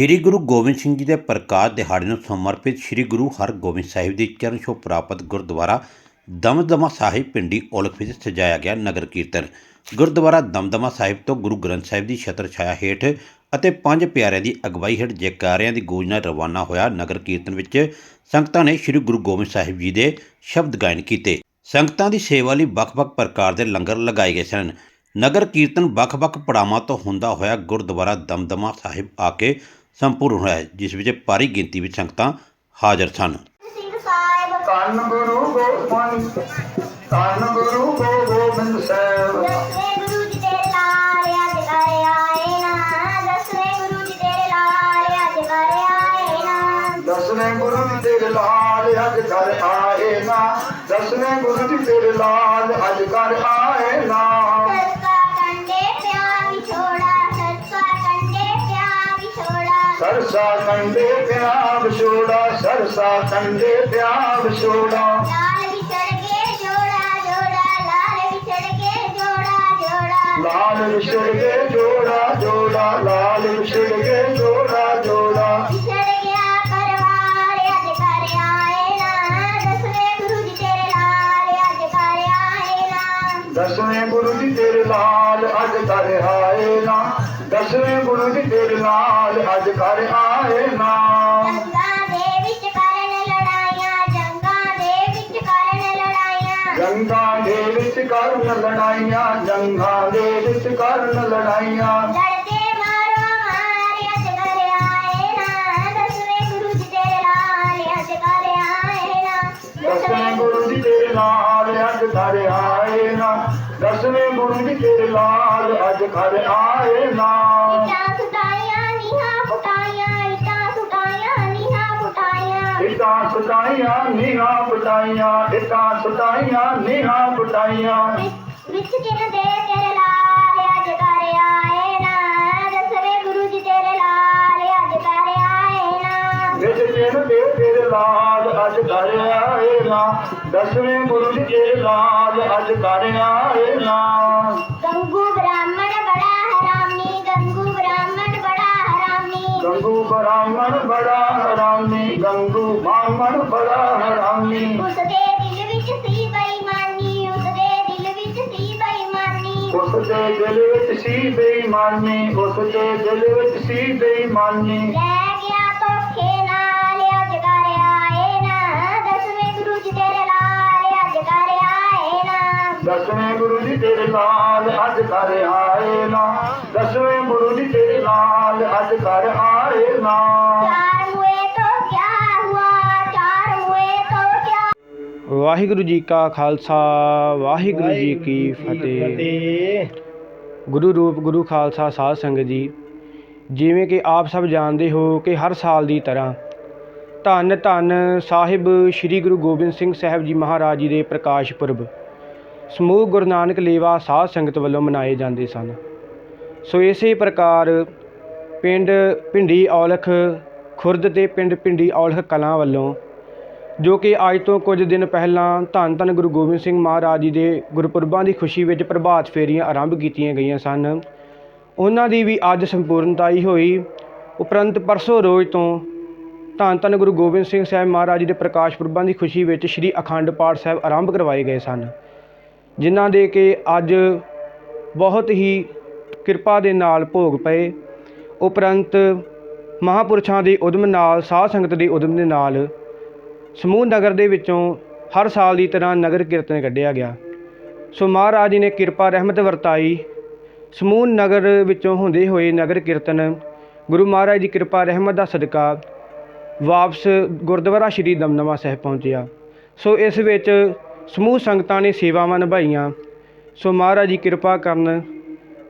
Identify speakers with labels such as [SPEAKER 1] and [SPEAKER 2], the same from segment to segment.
[SPEAKER 1] ਸ੍ਰੀ ਗੁਰੂ ਗੋਬਿੰਦ ਸਿੰਘ ਜੀ ਦੇ ਪ੍ਰਕਾਸ਼ ਦਿਹਾੜੇ ਨੂੰ ਸਮਰਪਿਤ ਸ੍ਰੀ ਗੁਰੂ ਹਰਗੋਬਿੰਦ ਸਾਹਿਬ ਦੀ ਚਰਨ ਛੋਹ ਪ੍ਰਾਪਤ ਗੁਰਦੁਆਰਾ ਦਮਦਮਾ ਸਾਹਿਬ ਪਿੰਡੀ ਔਲਖ ਵਿੱਚ ਸਜਾਇਆ ਗਿਆ ਨਗਰ ਕੀਰਤਨ। ਗੁਰਦੁਆਰਾ ਦਮਦਮਾ ਸਾਹਿਬ ਤੋਂ ਗੁਰੂ ਗ੍ਰੰਥ ਸਾਹਿਬ ਦੀ ਛਤਰ ਛਾਇਆ ਹੇਠ ਅਤੇ ਪੰਜ ਪਿਆਰਿਆਂ ਦੀ ਅਗਵਾਈ ਹੇਠ ਜੈਕਾਰਿਆਂ ਦੀ ਗੂੰਜ ਨਾਲ ਰਵਾਨਾ ਹੋਇਆ ਨਗਰ ਕੀਰਤਨ ਵਿੱਚ ਸੰਗਤਾਂ ਨੇ ਸ੍ਰੀ ਗੁਰੂ ਗੋਬਿੰਦ ਸਾਹਿਬ ਜੀ ਦੇ ਸ਼ਬਦ ਗਾਇਨ ਕੀਤੇ। ਸੰਗਤਾਂ ਦੀ ਸੇਵਾ ਲਈ ਵੱਖ-ਵੱਖ ਪ੍ਰਕਾਰ ਦੇ ਲੰਗਰ ਲਗਾਏ ਗਏ ਸਨ। ਨਗਰ ਕੀਰਤਨ ਵੱਖ-ਵੱਖ ਪੜਾਵਾਂ ਤੋਂ ਹੁੰਦਾ ਹੋਇਆ ਗੁਰਦੁਆਰਾ ਦਮਦਮਾ ਸਾਹਿਬ ਆ ਕੇ ਸੰਪੂਰਨ ਹੋਇਆ ਜਿਸ ਵਿੱਚ ਭਾਰੀ ਗਿਣਤੀ ਵਿੱਚ ਸੰਗਤਾਂ ਹਾਜ਼ਰ ਸਨ।
[SPEAKER 2] ਸਿੰਘ
[SPEAKER 3] ਧੰਨ ਗੁਰੂ ਗੋਬਿੰਦ ਧੰਨ ਗੁਰੂ ਗੋਬਿੰਦ ਸਾਹਿਬ।
[SPEAKER 2] ਦਸਵੇਂ ਗੁਰੂ ਜੀ ਤੇਰੇ ਲਾਲ ਅੱਜ ਘਰ ਆਏ ਨਾ, ਦਸਵੇਂ ਗੁਰੂ ਜੀ ਤੇਰੇ ਲਾਲ ਅੱਜ ਘਰ ਆਏ ਸਰਸਾ ਕੰਡੇ ਪਿਆ ਵਿਛੋੜਾ ਸਰਸਾ ਕੰਡੇ ਪਿਆ ਵਿਛੋੜਾ ਲਾਲ ਵਿਛੜ ਕੇ ਜੋੜਾ ਜੋੜਾ ਲਾਲ ਵਿਛੜ ਕੇ ਜੋੜਾ ਜੋੜਾ
[SPEAKER 3] ਲਾਲ ਵਿਛੜ ਕੇ ਜੋੜਾ
[SPEAKER 2] ਦਸਵੇਂ ਗੁਰੂ ਜੀ ਤੇਰੇ ਲਾਲ ਅੱਜ ਘਰ ਆਏ ਨਾ। ਜੰਗਾਂ ਦੇ ਵਿੱਚ ਕਰਨ ਲੜਾਈਆਂ ਜੰਗਾਂ ਦੇ ਵਿੱਚ ਕਰਨ ਲੜਾਈਆਂ।
[SPEAKER 3] ਜੰਗਾਂ ਦੇ ਵਿੱਚ ਕਰਨ ਲੜਾਈਆਂ ਜੰਗਾਂ ਦੇ ਵਿੱਚ ਕਰਨ ਲੜਾਈਆਂ
[SPEAKER 2] ਦਸਵੇਂ ਗੁਰੂ ਜੀ ਤੇਰੇ ਲਾਲ ਅੱਜ ਘਰ ਆਏ ਨਾ। ਇੱਟਾਂ ਸੁਟਾਈਆਂ ਨੀਹਾਂ ਪੁਟਾਈਆਂ ਇੱਟਾਂ ਸੁਟਾਈਆਂ ਨੀਹਾਂ
[SPEAKER 3] ਇਟਾਂ ਇਟਾਂ ਪਟਾਈਆਂ
[SPEAKER 2] ਵਿੱਚ ਕਿਨ ਦੇ ਘਰ ਆਏ ਨਾ ਦਸਵੇਂ ਗੁਰੂ ਜੀ ਤੇਰੇ ਲਾਲ ਅੱਜ ਘਰ ਆਏ ਨਾ। ਗੰਗੂ ਬ੍ਰਾਹਮਣ ਬੜਾ ਹਰਾਮੀ ਗੰਗੂ ਬ੍ਰਾਹਮਣ ਬੜਾ ਹਰਾਮੀ।
[SPEAKER 3] ਗੰਗੂ ਬ੍ਰਾਹਮਣ ਬੜਾ ਹਰਾਮੀ ਗੰਗੂ ਬ੍ਰਾਹਮਣ ਬੜਾ ਹਰਾਮੀ।
[SPEAKER 2] ਉਸ ਦੇ ਦਿਲ ਵਿੱਚ ਸੀ ਬੇਈਮਾਨੀ ਉਸ ਦੇ ਦਿਲ ਵਿੱਚ ਸੀ ਬੇਈਮਾਨੀ।
[SPEAKER 3] ਉਸ ਦੇ ਦਿਲ ਵਿੱਚ ਸੀ ਬੇਈਮਾਨੀ ਉਸ ਦੇ ਦਿਲ ਵਿੱਚ ਸੀ ਬੇਈਮਾਨੀ।
[SPEAKER 2] ਦਸਵੇਂ ਗੁਰੂ ਜੀ ਤੇਰੇ ਲਾਲ ਅੱਜ ਘਰ ਆਏ ਨਾ।
[SPEAKER 3] ਦਸਵੇਂ ਗੁਰੂ ਜੀ ਤੇਰੇ ਲਾਲ ਅੱਜ ਘਰ ਆਏ ਨਾ।
[SPEAKER 4] ਵਾਹਿਗੁਰੂ ਜੀ ਕਾ ਖਾਲਸਾ ਵਾਹਿਗੁਰੂ ਜੀ ਕੀ ਫਤਿਹ। ਗੁਰੂ ਰੂਪ ਗੁਰੂ ਖਾਲਸਾ ਸਾਧ ਸੰਗਤ ਜੀ ਜਿਵੇਂ ਕਿ ਆਪ ਸਭ ਜਾਣਦੇ ਹੋ ਕਿ ਹਰ ਸਾਲ ਦੀ ਤਰ੍ਹਾਂ ਧੰਨ ਧੰਨ ਸਾਹਿਬ ਸ੍ਰੀ ਗੁਰੂ ਗੋਬਿੰਦ ਸਿੰਘ ਸਾਹਿਬ ਜੀ ਮਹਾਰਾਜ ਜੀ ਦੇ ਪ੍ਰਕਾਸ਼ ਪੁਰਬ। ਸਮੂਹ ਗੁਰੂ ਨਾਨਕ ਲੇਵਾ ਸਾਧ ਸੰਗਤ ਵੱਲੋਂ ਮਨਾਏ ਜਾਂਦੇ ਸਨ। ਸੋ ਇਸੇ ਪ੍ਰਕਾਰ ਪਿੰਡ ਭਿੰਡੀ ਔਲਖ, ਖੁਰਦ ਤੇ ਪਿੰਡ ਭਿੰਡੀ ਔਲਖ ਕਲਾਂ ਵੱਲੋਂ, ਜੋ ਕਿ ਅੱਜ ਤੋਂ ਕੁਝ ਦਿਨ ਪਹਿਲਾਂ ਧੰਨ ਧੰਨ ਗੁਰੂ ਗੋਬਿੰਦ ਸਿੰਘ ਮਹਾਰਾਜ ਜੀ ਦੇ ਗੁਰਪੁਰਬਾਂ ਦੀ ਖੁਸ਼ੀ ਵਿੱਚ ਪ੍ਰਭਾਤ ਫੇਰੀਆਂ ਆਰੰਭ ਕੀਤੀਆਂ ਗਈਆਂ ਸਨ। ਉਹਨਾਂ ਦੀ ਵੀ ਅੱਜ ਸੰਪੂਰਨਤਾ ਹੀ ਹੋਈ। ਉਪਰੰਤ ਪਰਸੋਂ ਰੋਜ਼ ਤੋਂ ਧੰਨ ਧੰਨ ਗੁਰੂ ਗੋਬਿੰਦ ਸਿੰਘ ਸਾਹਿਬ ਮਹਾਰਾਜ ਜੀ ਦੇ ਪ੍ਰਕਾਸ਼ ਪੁਰਬਾਂ ਦੀ ਖੁਸ਼ੀ ਵਿੱਚ ਸ੍ਰੀ ਅਖੰਡ ਪਾਠ ਸਾਹਿਬ ਆਰੰਭ ਕਰਵਾਏ ਗਏ ਸਨ। ਜਿਨ੍ਹਾਂ ਦੇ ਕਿ ਅੱਜ ਬਹੁਤ ਹੀ ਕਿਰਪਾ ਦੇ ਨਾਲ ਭੋਗ ਪਏ। ਉਪਰੰਤ ਮਹਾਂਪੁਰਸ਼ਾਂ ਦੇ ਉਦਮ ਨਾਲ, ਸਾਧ ਸੰਗਤ ਦੇ ਉਦਮ ਦੇ ਨਾਲ ਸਮੂਹ ਨਗਰ ਦੇ ਵਿੱਚੋਂ ਹਰ ਸਾਲ ਦੀ ਤਰ੍ਹਾਂ ਨਗਰ ਕੀਰਤਨ ਕੱਢਿਆ ਗਿਆ। ਸੋ ਮਹਾਰਾਜ ਜੀ ਨੇ ਕਿਰਪਾ, ਰਹਿਮਤ ਵਰਤਾਈ। ਸਮੂਹ ਨਗਰ ਵਿੱਚੋਂ ਹੁੰਦੇ ਹੋਏ ਨਗਰ ਕੀਰਤਨ, ਗੁਰੂ ਮਹਾਰਾਜ ਦੀ ਕਿਰਪਾ, ਰਹਿਮਤ ਦਾ ਸਦਕਾ ਵਾਪਸ ਗੁਰਦੁਆਰਾ ਸ਼੍ਰੀ ਦਮਦਮਾ ਸਾਹਿਬ ਪਹੁੰਚਿਆ। ਸੋ ਇਸ ਵਿੱਚ ਸਮੂਹ ਸੰਗਤਾਂ ਨੇ ਸੇਵਾਵਾਂ ਨਿਭਾਈਆਂ। ਸੋ ਮਹਾਰਾਜ ਜੀ ਕਿਰਪਾ ਕਰਨ,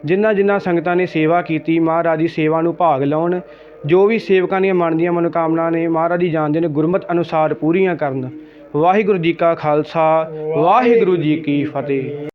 [SPEAKER 4] ਜਿਨ੍ਹਾਂ ਜਿਨ੍ਹਾਂ ਸੰਗਤਾਂ ਨੇ ਸੇਵਾ ਕੀਤੀ, ਮਹਾਰਾਜ ਦੀ ਸੇਵਾ ਨੂੰ ਭਾਗ ਲਾਉਣ, ਜੋ ਵੀ ਸੇਵਕਾਂ ਦੀਆਂ ਮਨ ਦੀਆਂ ਮਨੋਕਾਮਨਾ ਨੇ, ਮਹਾਰਾਜ ਜੀ ਜਾਣਦੇ ਨੇ, ਗੁਰਮਤ ਅਨੁਸਾਰ ਪੂਰੀਆਂ ਕਰਨ। ਵਾਹਿਗੁਰੂ ਜੀ ਕਾ ਖਾਲਸਾ, ਵਾਹਿਗੁਰੂ ਜੀ ਕੀ ਫਤਿਹ।